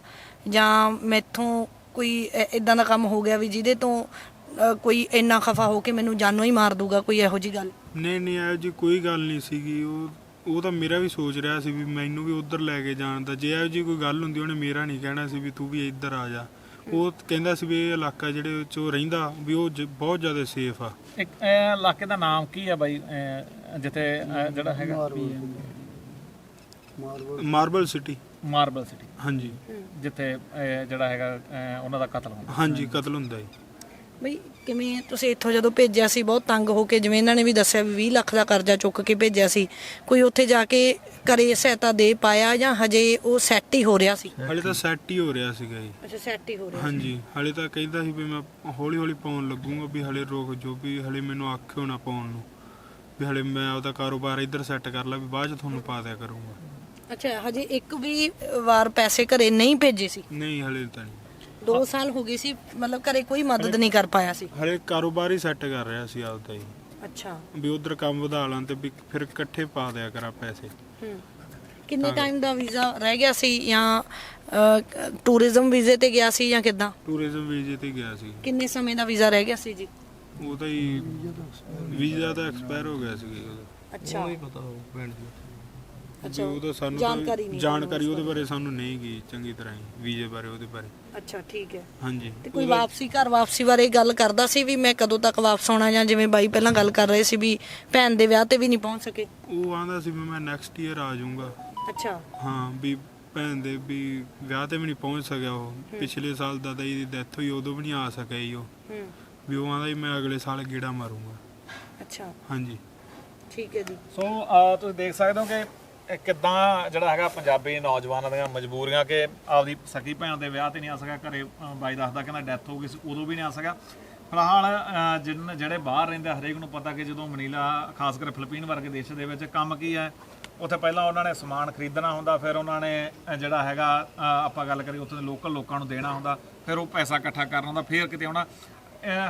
ਜਾਂ ਮੈਥੋਂ ਕੋਈ ਇਦਾਂ ਦਾ ਕੰਮ ਹੋ ਗਿਆ ਵੀ ਜਿਹਦੇ ਤੋਂ ਅ, ਕੋਈ ਇੰਨਾ ਖਫਾ ਹੋ ਕੇ ਮੈਨੂੰ ਜਾਨੋਂ ਹੀ ਮਾਰ ਦੂਗਾ ਕੋਈ ਇਹੋ ਜੀ ਗੱਲ? ਨਹੀਂ ਨਹੀਂ ਇਹੋ ਜੀ ਕੋਈ ਗੱਲ ਨਹੀਂ ਸੀਗੀ। ਉਹ ਉਹ ਤਾਂ ਮੇਰਾ ਵੀ ਸੋਚ ਰਿਹਾ ਸੀ ਵੀ ਮੈਨੂੰ ਵੀ ਉਧਰ ਲੈ ਕੇ ਜਾਣ ਦਾ। ਜੇ ਇਹੋ ਜੀ ਕੋਈ ਗੱਲ ਹੁੰਦੀ ਉਹਨੇ ਮੇਰਾ ਨਹੀਂ ਕਹਿਣਾ ਸੀ ਵੀ ਤੂੰ ਵੀ ਇੱਧਰ ਆ ਜਾ। ਉਹ ਕਹਿੰਦਾ ਸੀ ਵੀ ਇਹ ਇਲਾਕਾ ਜਿਹੜੇ ਚ ਉਹ ਰਹਿੰਦਾ ਵੀ ਉਹ ਜ- ਬਹੁਤ ਜ਼ਿਆਦਾ ਸੇਫ ਆ। ਇੱਕ ਇਹ ਇਲਾਕੇ ਦਾ ਨਾਮ ਕੀ ਹੈ ਬਾਈ? ਅਹ, ਜਿੱਥੇ ਅਹ, ਜਿਹੜਾ ਹੈਗਾ? Marble city. Marble city. ਹਾਂਜੀ। ਜਿੱਥੇ ਅਹ, ਜਿਹੜਾ ਹੈਗਾ ਅਹ, ਉਹਨਾਂ ਦਾ ਕਤਲ ਹੁੰਦਾ। ਹਾਂਜੀ ਕਤਲ ਹੁੰਦਾ ਜੀ। ਬਈ ਕਿਵੇਂ ਤੁਸੀਂ ਇੱਥੋਂ ਜਦੋਂ ਭੇਜਿਆ ਸੀ ਬਹੁਤ ਤੰਗ ਹੋ ਕੇ ਜਿਵੇਂ ਇਹਨਾਂ ਨੇ ਵੀ ਦੱਸਿਆ ਵੀ 20 ਲੱਖ ਦਾ ਕਰਜ਼ਾ ਚੁੱਕ ਕੇ ਭੇਜਿਆ ਸੀ ਕੋਈ ਉੱਥੇ ਜਾ ਕੇ ਕਰੇ ਸਹਾਇਤਾ ਦੇ ਪਾਇਆ ਜਾਂ ਹਜੇ ਉਹ ਸੈੱਟ ਹੀ ਹੋ ਰਿਹਾ ਸੀ? ਹਲੇ ਤਾਂ ਸੈੱਟ ਹੀ ਹੋ ਰਿਹਾ ਸੀਗਾ ਜੀ। ਅੱਛਾ ਸੈੱਟ ਹੀ ਹੋ ਰਿਹਾ ਹਾਂਜੀ ਹਲੇ ਤਾਂ ਕਹਿੰਦਾ ਸੀ ਵੀ ਮੈਂ ਹੌਲੀ ਹੌਲੀ ਪਾਉਣ ਲੱਗੂਗਾ ਵੀ ਹਲੇ ਰੋਕ ਜੋ ਵੀ ਹਲੇ ਮੈਨੂੰ ਆਖਿਓ ਨਾ ਪਾਉਣ ਨੂੰ। ਵੀ ਹਲੇ ਮੈਂ ਆਪਦਾ ਕਾਰੋਬਾਰ ਇੱਧਰ ਸੈੱਟ ਕਰ ਲਾ ਵੀ ਬਾਅਦ ਚ ਤੁਹਾਨੂੰ ਪਾ ਦਿਆ ਕਰੂੰਗਾ। ਅੱਛਾ ਹਜੇ ਇੱਕ ਵੀ ਵਾਰ ਪੈਸੇ ਘਰੇ ਨਹੀਂ ਭੇਜੇ ਸੀ? ਨਹੀਂ ਹਲੇ ਤਾਂ ਨਹੀਂ। 2 ਸਾਲ ਹੋ ਗਏ ਸੀ ਮਤਲਬ ਘਰੇ ਕੋਈ ਮਦਦ ਨਹੀਂ ਕਰ ਪਾਇਆ ਸੀ। ਹਲੇ ਕਾਰੋਬਾਰ ਹੀ ਸੈੱਟ ਕਰ ਰਿਹਾ ਸੀ ਆਪਦਾ ਹੀ। ਅੱਛਾ। ਵੀ ਉਧਰ ਕੰਮ ਵਧਾ ਲਾਂ ਤੇ ਵੀ ਫਿਰ ਇਕੱਠੇ ਪਾ ਦਿਆ ਕਰਾਂ ਪੈਸੇ। ਹੂੰ। ਕਿੰਨੇ ਟਾਈਮ ਦਾ ਵੀਜ਼ਾ ਰਹਿ ਗਿਆ ਸੀ ਜਾਂ ਟੂਰਿਜ਼ਮ ਵੀਜ਼ੇ ਤੇ ਗਿਆ ਸੀ ਜਾਂ ਕਿੱਦਾਂ? ਟੂਰਿਜ਼ਮ ਵੀਜ਼ੇ ਤੇ ਗਿਆ ਸੀ। ਕਿੰਨੇ ਸਮੇਂ ਦਾ ਵੀਜ਼ਾ ਰਹਿ ਗਿਆ ਸੀ ਜੀ? ਉਹ ਤਾਂ ਹੀ ਵੀਜ਼ਾ ਤਾਂ ਐਕਸਪਾਇਰ ਹੋ ਗਿਆ ਸੀ। ਉਹਦਾ ਅੱਛਾ ਪਤਾ ਹੋਊ ਪਿੰਡ ਦੀ ਅੱਛਾ ਉਹ ਤਾਂ ਸਾਨੂੰ ਤਾਂ ਜਾਣਕਾਰੀ ਨਹੀਂ ਜਾਣਕਾਰੀ ਉਹਦੇ ਬਾਰੇ। ਸਾਨੂੰ ਨਹੀਂ ਗਈ ਚੰਗੀ ਤਰ੍ਹਾਂ ਹੀ ਵੀਜ਼ੇ ਬਾਰੇ ਉਹਦੇ ਬਾਰੇ। ਅੱਛਾ ਠੀਕ ਹੈ। ਹਾਂਜੀ। ਤੇ ਕੋਈ ਵਾਪਸੀ ਘਰ ਵਾਪਸੀ ਬਾਰੇ ਗੱਲ ਕਰਦਾ ਸੀ ਵੀ ਮੈਂ ਕਦੋਂ ਤੱਕ ਵਾਪਸ ਆਉਣਾ ਜਾਂ ਜਿਵੇਂ ਬਾਈ ਪਹਿਲਾਂ ਗੱਲ ਕਰ ਰਹੇ ਸੀ ਵੀ ਭੈਣ ਦੇ ਵਿਆਹ ਤੇ ਵੀ ਨਹੀਂ ਪਹੁੰਚ ਸਕੇ? ਉਹ ਆਂਦਾ ਸੀ ਵੀ ਮੈਂ ਨੈਕਸਟ ਈਅਰ ਆ ਜਾਊਂਗਾ। ਅੱਛਾ। ਹਾਂ ਵੀ ਭੈਣ ਦੇ ਵੀ ਵਿਆਹ ਤੇ ਵੀ ਨਹੀਂ ਪਹੁੰਚ ਸਕਿਆ ਉਹ। ਪਿਛਲੇ ਸਾਲ ਦਾਦਾ ਜੀ ਦੀ ਡੈਥ ਹੋਈ ਉਦੋਂ ਵੀ ਨਹੀਂ ਆ ਸਕਿਆ ਜੀ ਉਹ। ਹੂੰ। ਵੀ ਉਹ ਆਂਦਾ ਜੀ ਮੈਂ ਅਗਲੇ ਸਾਲ ਗੇੜਾ ਮਾਰੂੰਗਾ। ਅੱਛਾ। ਹਾਂਜੀ। ਠੀਕ ਹੈ ਜੀ। ਸੋ ਅਹ, ਤੁਸੀਂ ਦੇਖ ਸਕਦੇ ਹੋ ਕਿ ਕਿੱਦਾਂ ਜਿਹੜਾ ਹੈਗਾ ਪੰਜਾਬੀ ਨੌਜਵਾਨਾਂ ਦੀਆਂ ਮਜਬੂਰੀਆਂ ਕਿ ਆਪਦੀ ਸਕੀ ਭੈਣ ਦੇ ਵਿਆਹ ਤੇ ਨਹੀਂ ਆ ਸਕਿਆ ਘਰੇ ਅਹ, ਬਾਈ ਦੱਸਦਾ ਕਹਿੰਦਾ ਡੈਥ ਹੋ ਗਈ ਸੀ ਉਦੋਂ ਵੀ ਨਹੀਂ ਆ ਸਕਿਆ। ਫਿਲਹਾਲ ਅਹ, ਜਿਹੜੇ ਬਾਹਰ ਰਹਿੰਦੇ ਹਰੇਕ ਨੂੰ ਪਤਾ ਕਿ ਜਦੋਂ ਮਨੀਲਾ ਖਾਸ ਕਰ ਫਿਲੀਪੀਨ ਵਰਗੇ ਦੇਸ਼ ਦੇ ਵਿੱਚ ਕੰਮ ਕੀ ਹੈ ਉੱਥੇ ਪਹਿਲਾਂ ਉਹਨਾਂ ਨੇ ਸਮਾਨ ਖਰੀਦਣਾ ਹੁੰਦਾ ਫਿਰ ਉਹਨਾਂ ਨੇ ਜਿਹੜਾ ਹੈਗਾ ਆਪਾਂ ਗੱਲ ਕਰੀਏ ਉੱਥੇ ਦੇ ਲੋਕਲ ਲੋਕਾਂ ਨੂੰ ਦੇਣਾ ਹੁੰਦਾ ਫਿਰ ਉਹ ਪੈਸਾ ਇਕੱਠਾ ਕਰਨਾ ਹੁੰਦਾ ਫਿਰ ਕਿਤੇ ਆਉਣਾ।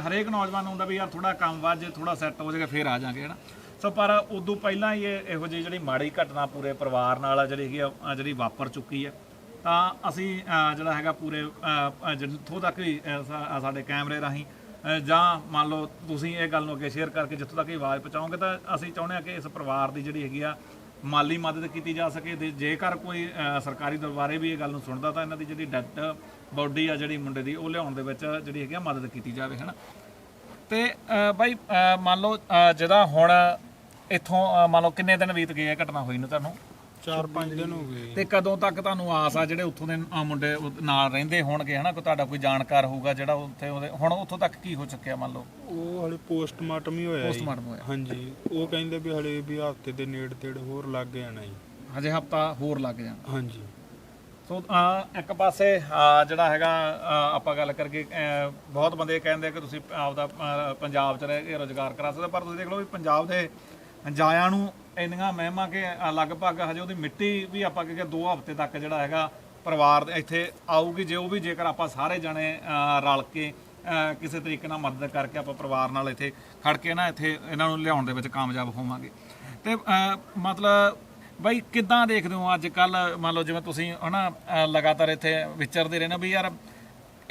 ਹਰੇਕ ਨੌਜਵਾਨ ਨੂੰ ਹੁੰਦਾ ਵੀ ਯਾਰ ਥੋੜਾ ਕੰਮ ਵੱਧ ਜੇ ਥੋੜਾ ਸੈੱਟ ਹੋ ਜਾਏਗਾ ਫਿਰ ਆ ਜਾਾਂਗੇ ਹਨਾ। ਸੋ ਪਰ ਉਦੋਂ ਪਹਿਲਾਂ ਹੀ ਇਹ ਇਹੋ ਜਿਹੀ ਜਿਹੜੀ ਮਾੜੀ ਘਟਨਾ ਪੂਰੇ ਪਰਿਵਾਰ ਨਾਲ ਜਿਹੜੀ ਹੈਗੀ ਆ, ਜਿਹੜੀ ਵਾਪਰ ਚੁੱਕੀ ਹੈ। ਤਾਂ ਅਸੀਂ ਜਿਹੜਾ ਹੈਗਾ ਪੂਰੇ ਜਿੱਥੋਂ ਤੱਕ ਵੀ ਸਾਡੇ ਕੈਮਰੇ ਰਾਹੀਂ ਜਾਂ ਮੰਨ ਲਓ ਤੁਸੀਂ ਇਹ ਗੱਲ ਨੂੰ ਅੱਗੇ ਸ਼ੇਅਰ ਕਰਕੇ ਜਿੱਥੋਂ ਤੱਕ ਇਹ ਆਵਾਜ਼ ਪਹੁੰਚਾਓਗੇ ਤਾਂ ਅਸੀਂ ਚਾਹੁੰਦੇ ਹਾਂ ਕਿ ਇਸ ਪਰਿਵਾਰ ਦੀ ਜਿਹੜੀ ਹੈਗੀ ਆ ਮਾਲੀ ਮਦਦ ਕੀਤੀ ਜਾ ਸਕੇ ਤੇ ਜੇਕਰ ਕੋਈ ਸਰਕਾਰੀ ਦਰਬਾਰੇ ਵੀ ਇਹ ਗੱਲ ਨੂੰ ਸੁਣਦਾ ਤਾਂ ਇਹਨਾਂ ਦੀ ਜਿਹੜੀ ਡੈੱਡ ਬੋਡੀ ਆ ਜਿਹੜੀ ਮੁੰਡੇ ਦੀ ਉਹ ਲਿਆਉਣ ਦੇ ਵਿੱਚ ਜਿਹੜੀ ਹੈਗੀ ਆ ਮਦਦ ਕੀਤੀ ਜਾਵੇ ਹਨਾ? ਤੇ ਅ, ਬਾਈ ਮੰਨ ਲਓ ਅ, ਜਿਹਦਾ ਹੁਣ ਇੱਥੋਂ ਅ, ਮੰਨ ਲਓ ਕਿੰਨੇ ਦਿਨ ਬੀਤ ਗਏ ਆ ਘਟਨਾ ਹੋਈ ਨੂੰ ਤੁਹਾਨੂੰ? 4-5 ਦਿਨ ਹੋ ਗਏ। ਤੇ ਕਦੋਂ ਤੱਕ ਤੁਹਾਨੂੰ ਆਸ ਆ ਜਿਹੜੇ ਉੱਥੋਂ ਦੇ ਅ, ਮੁੰਡੇ ਉਹ ਨਾਲ ਰਹਿੰਦੇ ਹੋਣਗੇ ਹਨਾ? ਕੋਈ ਤੁਹਾਡਾ ਕੋਈ ਜਾਣਕਾਰ ਹੋਊਗਾ ਜਿਹੜਾ ਉੱਥੇ ਉਹਦੇ ਹੁਣ ਉੱਥੋਂ ਤੱਕ ਕੀ ਹੋ ਚੁੱਕਿਆ ਮੰਨ ਲਓ? ਉਹ ਹਲੇ ਪੋਸਟਮਾਰਟਮ ਹੀ ਹੋਇਆ ਜੀ। Postmortem ਹੋਇਆ। ਹਾਂਜੀ। ਉਹ ਕਹਿੰਦੇ ਵੀ ਹਲੇ ਵੀ ਹਫ਼ਤੇ ਦੇ ਨੇੜੇ ਤੇੜੇ ਹੋਰ ਲੱਗ ਜਾਣਾ ਜੀ। ਹਜੇ ਹਫਤਾ ਹੋਰ ਲੱਗ ਜਾਣਾ। ਹਾਂਜੀ। ਸੋ ਅ, ਇੱਕ ਪਾਸੇ ਅ, ਜਿਹੜਾ ਹੈਗਾ ਆਪਾਂ ਗੱਲ ਕਰਕੇ ਬਹੁਤ ਬੰਦੇ ਕਹਿੰਦੇ ਕਿ ਤੁਸੀਂ ਆਪਦਾ ਪੰਜਾਬ 'ਚ ਰਹਿ ਕੇ ਰੋਜ਼ਗਾਰ ਕਰਾ ਸਕਦੇ ਹੋ, ਪਰ ਤੁਸੀਂ ਦੇਖ ਲਓ ਵੀ ਪੰਜਾਬ ਦੇ ਜਾਇਆ ਨੂੰ ਇੰਨੀਆਂ ਮਹਿਮਾ ਕਿ ਲਗਭਗ ਹਜੇ ਉਹਦੀ ਮਿੱਟੀ ਵੀ ਆਪਾਂ ਕਿ ਦੋ ਹਫ਼ਤੇ ਤੱਕ ਜਿਹੜਾ ਹੈਗਾ ਪਰਿਵਾਰ ਇੱਥੇ ਆਊਗੀ ਜੇ ਉਹ ਵੀ ਜੇਕਰ ਆਪਾਂ ਸਾਰੇ ਜਣੇ ਰਲ ਕੇ ਕਿਸੇ ਤਰੀਕੇ ਨਾਲ ਮਦਦ ਕਰਕੇ ਆਪਾਂ ਪਰਿਵਾਰ ਨਾਲ ਇੱਥੇ ਖੜ ਕੇ ਨਾ ਇੱਥੇ ਇਹਨਾਂ ਨੂੰ ਲਿਆਉਣ ਦੇ ਵਿੱਚ ਕਾਮਯਾਬ ਹੋਵਾਂਗੇ। ਤੇ ਮਤਲਬ ਬਾਈ ਕਿੱਦਾਂ ਦੇਖਦੇ ਹੋ ਅੱਜ ਕੱਲ ਮੰਨ ਲਓ ਜਿਵੇਂ ਤੁਸੀਂ ਹਨਾ ਅ, ਲਗਾਤਾਰ ਇੱਥੇ ਵਿਚਰਦੇ ਰਹਿੰਦੇ ਵੀ ਯਾਰ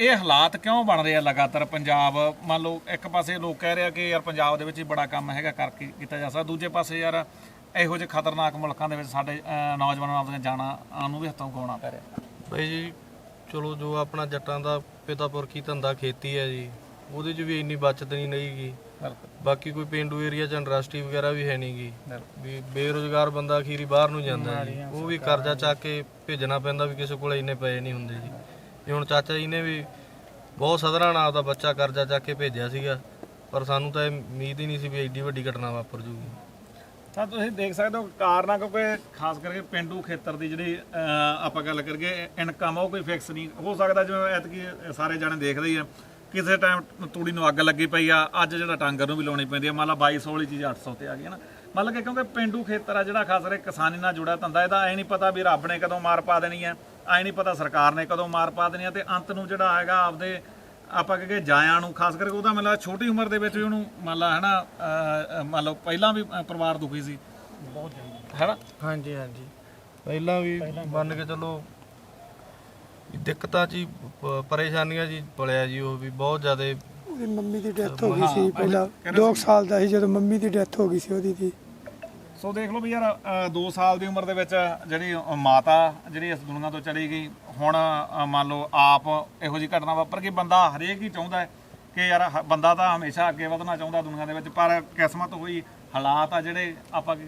ਇਹ ਹਾਲਾਤ ਕਿਉਂ ਬਣ ਰਹੇ ਆ ਲਗਾਤਾਰ ਪੰਜਾਬ? ਮੰਨ ਲਓ ਇੱਕ ਪਾਸੇ ਲੋਕ ਕਹਿ ਰਹੇ ਆ ਕਿ ਯਾਰ ਪੰਜਾਬ ਦੇ ਵਿੱਚ ਹੀ ਬੜਾ ਕੰਮ ਹੈਗਾ ਕਰਕੇ ਕੀਤਾ ਜਾ ਸਕਦਾ। ਦੂਜੇ ਪਾਸੇ ਯਾਰ ਇਹੋ ਜਿਹੇ ਖਤਰਨਾਕ ਮੁਲਕਾਂ ਦੇ ਵਿੱਚ ਸਾਡੇ ਨੌਜਵਾਨਾਂ ਆਪਣੀਆਂ ਜਾਨਾਂ ਨੂੰ ਵੀ ਹੱਥੋਂ ਗਾਉਣਾ ਪੈ ਰਿਹਾ। ਭਾਈ ਜੀ ਚਲੋ ਜੋ ਆਪਣਾ ਜੱਟਾਂ ਦਾ ਪਿਤਾ ਪੁਰਖੀ ਧੰਦਾ ਖੇਤੀ ਹੈ ਜੀ ਉਹਦੇ 'ਚ ਵੀ ਇੰਨੀ ਬਚਤ ਨਹੀਂ ਨਹੀਂਗੀ। ਬਾਕੀ ਕੋਈ ਪਿੰਡੂ ਏਰੀਆ 'ਚ ਇੰਡਸਟਰੀ ਵਗੈਰਾ ਵੀ ਹੈ ਨਹੀਂਗੀ। ਵੀ ਬੇਰੋਜ਼ਗਾਰ ਬੰਦਾ ਅਖੀਰੀ ਬਾਹਰ ਨੂੰ ਜਾਂਦਾ ਜੀ। ਉਹ ਵੀ ਕਰਜ਼ਾ ਚੱਕ ਕੇ ਭੇਜਣਾ ਪੈਂਦਾ ਵੀ ਕਿਸੇ ਕੋਲ ਇੰਨੇ ਪਏ ਨਹੀਂ ਹੁੰਦੇ ਜੀ। ਇਹ ਹੁਣ ਚਾਚਾ ਜੀ ਨੇ ਵੀ ਬਹੁਤ ਸਧਰਾਂ ਨਾਲ ਆਪਦਾ ਬੱਚਾ ਕਰਜ਼ਾ ਚੱਕ ਕੇ ਭੇਜਿਆ ਸੀਗਾ ਪਰ ਸਾਨੂੰ ਤਾਂ ਇਹ ਉਮੀਦ ਹੀ ਨਹੀਂ ਸੀ ਵੀ ਐਡੀ ਵੱਡੀ ਘਟਨਾ ਵਾਪਰ ਜੂਗੀ। ਤਾਂ ਤੁਸੀਂ ਦੇਖ ਸਕਦੇ ਹੋ ਕਾਰਨ ਆ ਕਿਉਂਕਿ ਖਾਸ ਕਰਕੇ ਪਿੰਡੂ ਖੇਤਰ ਦੀ ਜਿਹੜੀ ਅਹ, ਆਪਾਂ ਗੱਲ ਕਰੀਏ ਇਨਕਮ ਉਹ ਕੋਈ ਫਿਕਸ ਨਹੀਂ। ਹੋ ਸਕਦਾ ਜਿਵੇਂ ਐਤਕੀ ਸਾਰੇ ਜਾਣੇ ਦੇਖਦੇ ਹੀ ਆ ਕਿਸੇ ਟਾਈਮ ਤੂੜੀ ਨੂੰ ਅੱਗ ਲੱਗੀ ਪਈ ਆ ਅੱਜ ਜਿਹੜਾ ਟਾਂਗਰ ਨੂੰ ਵੀ ਲਾਉਣੀ ਪੈਂਦੀ ਆ। ਮੰਨ ਲਾ 2200 ਵਾਲੀ ਚੀਜ਼ 800 ਤੇ ਆ ਗਈ ਹੈ ਨਾ। ਮਤਲਬ ਕਿ ਕਿਉਂਕਿ ਪਿੰਡੂ ਖੇਤਰ ਆ ਜਿਹੜਾ ਖਾਸ ਕਰਕੇ ਕਿਸਾਨੀ ਨਾਲ ਜੁੜਿਆ ਧੰਦਾ ਇਹਦਾ ਐ ਨਹੀਂ ਪਤਾ ਵੀ ਰੱਬ ਨੇ ਕਦੋਂ ਮਾਰ ਪਾ ਦੇਣੀ ਹੈ। ਐ ਨਹੀਂ ਪਤਾ ਸਰਕਾਰ ਨੇ ਕਦੋਂ ਮਾਰ ਪਾ ਦੇਣੀ ਹੈ ਤੇ ਅੰਤ ਨੂੰ ਜਿਹੜਾ ਹੈਗਾ ਆਪਦੇ ਆਪਾਂ ਕਹੇ ਜਾਇਆਂ ਨੂੰ ਖਾਸ ਕਰਕੇ ਉਹਦਾ ਮਤਲਬ ਛੋਟੀ ਉਮਰ ਦੇ ਵਿੱਚ ਵੀ ਉਹਨੂੰ ਮੰਨ ਲਾ ਹੈਨਾ ਮੰਨ ਲਓ ਪਹਿਲਾਂ ਵੀ ਪਰਿਵਾਰ ਦੁਖੀ ਸੀ। ਬਹੁਤ ਹੈਨਾ? ਹਾਂਜੀ ਹਾਂਜੀ। ਪਹਿਲਾਂ ਵੀ ਮੰਨ ਕੇ ਚੱਲੋ ਦਿੱਕਤਾਂ ਪ- ਪਰੇਸ਼ਾਨੀਆਂ ਜੀ ਪਲਿਆ ਜੀ ਉਹ ਵੀ ਬਹੁਤ ਜ਼ਿਆਦਾ। ਉਹਦੀ ਮੰਮੀ ਦੀ ਡੈਥ ਹੋ ਗਈ ਸੀ ਪਹਿਲਾਂ 2 ਸਾਲ ਦਾ ਸੀ ਜਦੋਂ ਮੰਮੀ ਦੀ ਡੈਥ ਹੋ ਗਈ ਸੀ ਉਹਦੀ ਦੀ ਸੋ ਦੇਖ ਲਓ ਵੀ ਯਾਰ 2 ਸਾਲ ਦੀ ਉਮਰ ਦੇ ਵਿੱਚ ਜਿਹੜੀ ਮਾਤਾ ਜਿਹੜੀ ਇਸ ਦੁਨੀਆ ਤੋਂ ਚਲੀ ਗਈ, ਹੁਣ ਮੰਨ ਲਓ ਆਪ ਇਹੋ ਜੀ ਘਟਨਾ ਵਾਪਰ ਗਈ, ਬੰਦਾ ਹਰੇਕ ਹੀ ਚਾਹੁੰਦਾ ਕਿ ਯਾਰ, ਹ- ਬੰਦਾ ਤਾਂ ਹਮੇਸ਼ਾ ਅੱਗੇ ਵਧਣਾ ਚਾਹੁੰਦਾ ਦੁਨੀਆ ਦੇ ਵਿੱਚ, ਪਰ ਕਿਸਮਤ ਹੋਈ, ਹਾਲਾਤ ਆ ਜਿਹੜੇ ਆਪਾਂ ਕਿ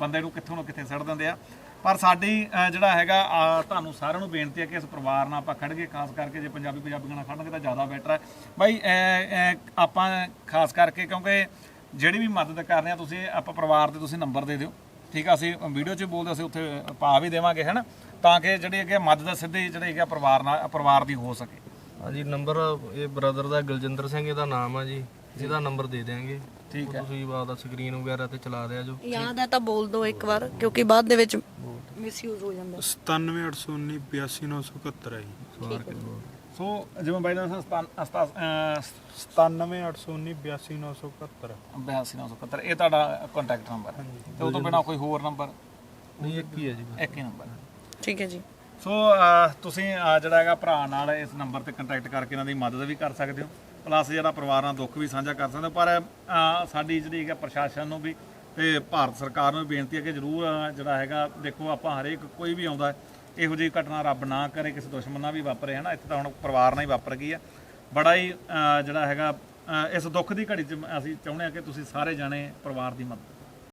ਬੰਦੇ ਨੂੰ ਕਿੱਥੋਂ ਨੂੰ ਕਿੱਥੇ ਸੜ ਦਿੰਦੇ ਆ। ਪਰ ਸਾਡੀ ਜਿਹੜਾ ਹੈਗਾ ਤੁਹਾਨੂੰ ਸਾਰਿਆਂ ਨੂੰ ਬੇਨਤੀ ਹੈ ਕਿ ਇਸ ਪਰਿਵਾਰ ਨਾਲ ਆਪਾਂ ਖੜਗੇ ਖਾਸ ਕਰਕੇ ਜੇ ਪੰਜਾਬੀ ਪੰਜਾਬੀਆਂ ਨਾਲ ਖੜਨਗੇ ਤਾਂ ਜ਼ਿਆਦਾ ਬੈਟਰ ਹੈ। ਬਾਈ ਆਪਾਂ ਖਾਸ ਕਰਕੇ ਕਿਉਂਕਿ ਜਿਹੜੀ ਵੀ ਮਦਦ ਕਰ ਰਹੇ ਆ ਤੁਸੀਂ ਆਪਾਂ ਪਰਿਵਾਰ ਦੇ ਤੁਸੀਂ ਨੰਬਰ ਦੇ ਦਿਓ। ਠੀਕ ਆ ਅਸੀਂ ਵੀਡੀਓ 'ਚ ਬੋਲਦੇ ਅਸੀਂ ਉੱਥੇ ਪਾ ਵੀ ਦੇਵਾਂਗੇ ਹੈਨਾ? ਤਾਂ ਕਿ ਜਿਹੜੀ ਹੈਗੀ ਮਦਦ ਸਿੱਧੀ ਜਿਹੜੀ ਹੈਗੀ ਆ ਪਰਿਵਾਰ ਨਾਲ ਪਰਿਵਾਰ ਦੀ ਹੋ ਸਕੇ। ਹਾਂਜੀ ਨੰਬਰ ਇਹ ਬ੍ਰਦਰ ਦਾ ਗੁਲਜਿੰਦਰ ਸਿੰਘ ਇਹਦਾ ਨਾਮ ਆ ਜੀ। ਇਹਦਾ ਨੰਬਰ ਦੇ ਦਿਆਂਗੇ। ਠੀਕ ਹੈ ਤੁਸੀਂ ਆਪਦਾ ਸਕਰੀਨ ਵਗੈਰਾ ਤੇ ਚਲਾ ਦਿਆ ਜੋ। ਯਾਦ ਹੈ ਤਾਂ ਬੋਲ ਦਿਓ ਇੱਕ ਵਾਰ ਕਿਉਂਕਿ ਬਾਅਦ ਦੇ ਵਿੱਚ ਮਿਸਯੂਜ਼ ਹੋ ਜਾਂਦਾ। 97819 82971 ਹੈ ਜੀ। ਸਵਾਰ ਕੇ ਬੋਲ। ਸੋ ਜਿਵੇਂ ਬਾਈ ਦਾ 97819 82971 82971 ਇਹ ਤੁਹਾਡਾ ਕੰਟੈਕਟ ਨੰਬਰ ਤੇ ਉਹ ਤੋਂ ਬਿਨਾ ਕੋਈ ਹੋਰ ਨੰਬਰ ਨਹੀਂ ਇੱਕ ਹੀ ਹੈ ਜੀ। ਇੱਕ ਹੀ ਨੰਬਰ ਠੀਕ ਹੈ ਜੀ। ਸੋ ਤੁਸੀਂ ਜਿਹੜਾ ਹੈਗਾ ਭਰਾ ਨਾਲ ਇਸ ਨੰਬਰ ਤੇ ਕੰਟੈਕਟ ਕਰਕੇ ਇਹਨਾਂ ਦੀ ਮਦਦ ਵੀ ਕਰ ਸਕਦੇ ਹੋ। ਪਲੱਸ ਜਿਹੜਾ ਪਰਿਵਾਰ ਨਾਲ ਦੁੱਖ ਵੀ ਸਾਂਝਾ ਕਰ ਸਕਦੇ ਹੋ। ਪਰ ਸਾਡੀ ਜਿਹੜੀ ਹੈਗਾ ਪ੍ਰਸ਼ਾਸਨ ਨੂੰ ਵੀ ਤੇ ਭਾਰਤ ਸਰਕਾਰ ਨੂੰ ਵੀ ਬੇਨਤੀ ਹੈ ਕਿ ਜ਼ਰੂਰ ਜਿਹੜਾ ਹੈਗਾ ਦੇਖੋ ਆਪਾਂ ਹਰੇਕ ਕੋਈ ਵੀ ਆਉਂਦਾ ਹੈ, ਇਹੋ ਜਿਹੀ ਘਟਨਾ ਰੱਬ ਨਾ ਕਰੇ, ਕਿਸੇ ਦੁਸ਼ਮਣ ਨਾਲ ਵੀ ਵਾਪਰੇ ਹੈ ਨਾ ਇੱਥੇ ਤਾਂ ਹੁਣ ਪਰਿਵਾਰ ਨਾਲ ਹੀ ਵਾਪਰ ਗਈ ਹੈ ਬੜਾ ਹੀ ਜਿਹੜਾ ਹੈਗਾ ਇਸ ਦੁੱਖ ਦੀ ਘੜੀ 'ਚ ਅਸੀਂ ਚਾਹੁੰਦੇ ਹਾਂ ਕਿ ਤੁਸੀਂ ਸਾਰੇ ਜਾਣੇ ਪਰਿਵਾਰ ਦੀ ਮਦਦ